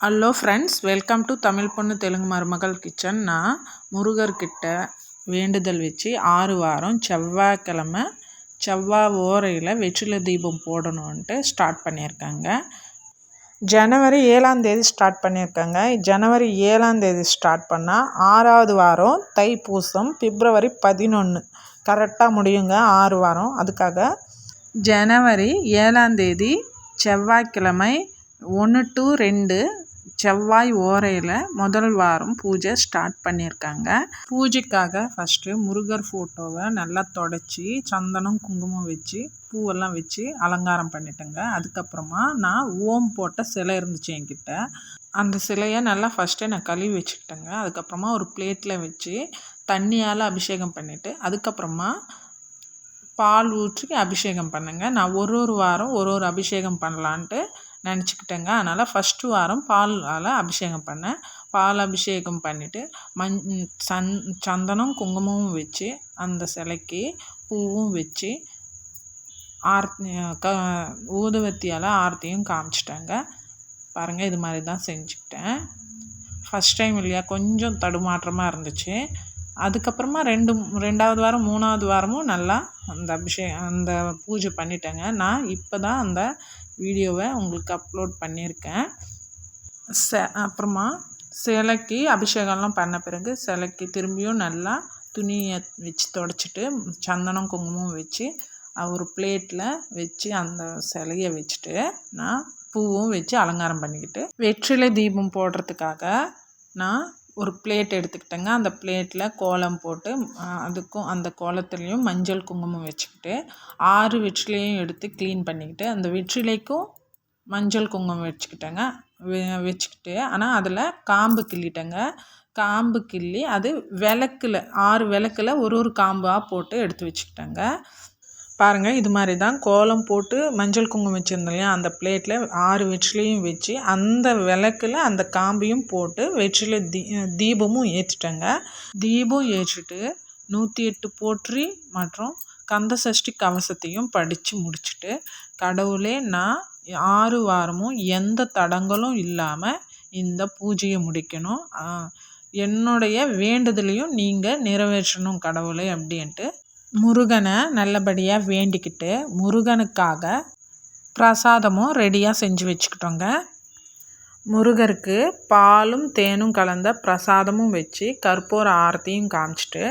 Hello friends welcome to Tamil பொண்ணு தெலுங்கு மருமகள் kitchen நான் முருகர்கிட்ட வேண்டுதல் வச்சு ஆறு வாரம் செவ்வாய்க்கிழமை செவ்வாய் ஓரையில் வெற்றில தீபம் போடணுன்ட்டு ஸ்டார்ட் பண்ணியிருக்காங்க ஜனவரி ஏழாம் தேதி ஸ்டார்ட் பண்ணியிருக்காங்க ஜனவரி ஏழாம் தேதி ஸ்டார்ட் பண்ணால் ஆறாவது வாரம் தைப்பூசம் பிப்ரவரி பதினொன்று கரெக்டாக முடியுங்க ஆறு வாரம். அதுக்காக ஜனவரி ஏழாம் தேதி செவ்வாய்க்கிழமை ஒன்று டு ரெண்டு செவ்வாய் ஓரையில் முதல் வாரம் பூஜை ஸ்டார்ட் பண்ணியிருக்காங்க. பூஜைக்காக ஃபஸ்ட்டு முருகர் ஃபோட்டோவை நல்லா தொடச்சி சந்தனம் குங்குமம் வச்சு பூவெல்லாம் வச்சு அலங்காரம் பண்ணிட்டேங்க. அதுக்கப்புறமா நான் ஓம் போட்ட சிலை இருந்துச்சு என்கிட்ட. அந்த சிலையை நல்லா ஃபஸ்ட்டே நான் கழுவி வச்சுக்கிட்டேங்க. அதுக்கப்புறமா ஒரு பிளேட்டில் வச்சு தண்ணியால் அபிஷேகம் பண்ணிவிட்டு அதுக்கப்புறமா பால் ஊற்றி அபிஷேகம் பண்ணுங்க. நான் ஒரு ஒரு வாரம் ஒரு ஒரு அபிஷேகம் பண்ணலான்ட்டு நினச்சிக்கிட்டேங்க. அதனால் ஃபஸ்ட்டு வாரம் பாலால் அபிஷேகம் பண்ணேன். பால் அபிஷேகம் பண்ணிவிட்டு மஞ் சந் சந்தனம் குங்குமமும் வச்சு அந்த சிலைக்கு பூவும் வச்சு ஆர்த்தி க ஊதுவத்தியால் ஆர்த்தியும் காமிச்சிட்டேங்க. பாருங்கள் இது மாதிரி தான் செஞ்சுக்கிட்டேன். ஃபஸ்ட் டைம் இல்லையா? கொஞ்சம் தடுமாற்றமாக இருந்துச்சு. அதுக்கப்புறமா ரெண்டு ரெண்டாவது வாரம் மூணாவது வாரமும் நல்லா அந்த அபிஷேகம் அந்த பூஜை பண்ணிட்டேங்க. நான் இப்போ தான் அந்த வீடியோவை உங்களுக்கு அப்லோட் பண்ணியிருக்கேன். ச அப்புறமா சிலைக்கு அபிஷேகம்லாம் பண்ண பிறகு சிலைக்கு திரும்பியும் நல்லா துணியை வச்சு தொடச்சிட்டு சந்தனம் குங்குமம் வச்சு ஒரு பிளேட்டில் வச்சு அந்த சிலையை வச்சுட்டு நான் பூவும் வச்சு அலங்காரம் பண்ணிக்கிட்டு வெற்றிலை தீபம் போடுறதுக்காக நான் ஒரு பிளேட் எடுத்துக்கிட்டேங்க. அந்த பிளேட்டில் கோலம் போட்டு அதுக்கும் அந்த கோலத்துலேயும் மஞ்சள் குங்குமம் வச்சுக்கிட்டு ஆறு வெற்றிலையும் எடுத்து க்ளீன் பண்ணிக்கிட்டு அந்த வெற்றிலைக்கும் மஞ்சள் குங்குமம் வச்சுக்கிட்டேங்க. வச்சுக்கிட்டு ஆனால் அதில் காம்பு கிள்ளிட்டேங்க. காம்பு கிள்ளி அது விளக்கில் ஆறு விளக்கில் ஒரு ஒரு காம்பாக போட்டு எடுத்து வச்சுக்கிட்டேங்க. பாருங்கள் இது மாதிரி தான் கோலம் போட்டு மஞ்சள் குங்குமம் வச்சுருந்தோம் இல்லையா? அந்த பிளேட்டில் ஆறு வெற்றிலையும் வச்சு அந்த விளக்கில் அந்த காம்பையும் போட்டு வெற்றிலை தீ தீபமும் ஏற்றிட்டேங்க தீபம் ஏற்றிட்டு நூற்றி எட்டு போற்றி மற்றும் கந்த சஷ்டி கவசத்தையும் படித்து முடிச்சுட்டு கடவுளே நான் ஆறு வாரமும் எந்த தடங்களும் இல்லாமல் இந்த பூஜையை முடிக்கணும். என்னுடைய வேண்டுதலையும் நீங்கள் நிறைவேற்றணும் கடவுளே அப்படின்ட்டு முருகனை நல்லபடியாக வேண்டிக்கிட்டு முருகனுக்காக பிரசாதமும் ரெடியாக செஞ்சு வச்சுக்கிட்டோங்க. முருகருக்கு பாலும் தேனும் கலந்த பிரசாதமும் வச்சு கற்பூர ஆரத்தியும் காமிச்சிட்டு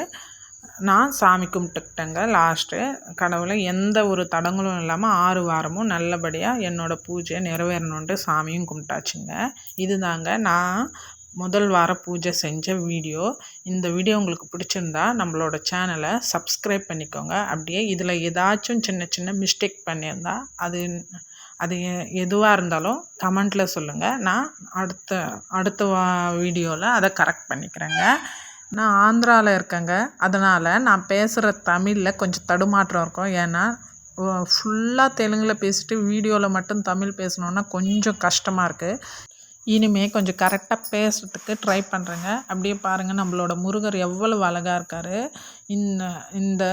நான் சாமி கும்பிட்டுக்கிட்டேங்க லாஸ்ட்டு கடவுளை எந்த ஒரு தடங்களும் இல்லாமல் ஆறு வாரமும் நல்லபடியாக என்னோடய பூஜை நிறைவேறணுன்ட்டு சாமியும் கும்பிட்டாச்சுங்க. இதுதாங்க நான் முதல் வார பூஜை செஞ்ச வீடியோ. இந்த வீடியோ உங்களுக்கு பிடிச்சிருந்தா நம்மளோட சேனலை சப்ஸ்கிரைப் பண்ணிக்கோங்க. அப்படியே இதில் ஏதாச்சும் சின்ன சின்ன மிஸ்டேக் பண்ணியிருந்தா அது அது எதுவாக இருந்தாலும் கமெண்ட்டில் சொல்லுங்கள் நான் அடுத்த அடுத்த வா வீடியோவில் அதை கரெக்ட் பண்ணிக்கிறேங்க. நான் ஆந்திராவில் இருக்கேங்க. அதனால் நான் பேசுகிற தமிழில் கொஞ்சம் தடுமாற்றம் இருக்கும். ஏன்னா ஃபுல்லாக தெலுங்கில் பேசிட்டு வீடியோவில் மட்டும் தமிழ் பேசணுன்னா கொஞ்சம் கஷ்டமாக இருக்குது இனிமேல் கொஞ்சம் கரெக்டாக பேசுகிறதுக்கு ட்ரை பண்ணுறேங்க அப்படியே பாருங்கள் நம்மளோட முருகர் எவ்வளவு அழகாக இருக்கார். இந்த இந்த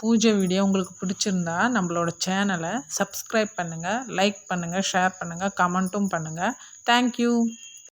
பூஜை வீடியோ உங்களுக்கு பிடிச்சிருந்தா நம்மளோட சேனலை சப்ஸ்கிரைப் பண்ணுங்கள் லைக் பண்ணுங்கள் ஷேர் பண்ணுங்கள் கமெண்ட்டும் பண்ணுங்கள் தேங்க்யூ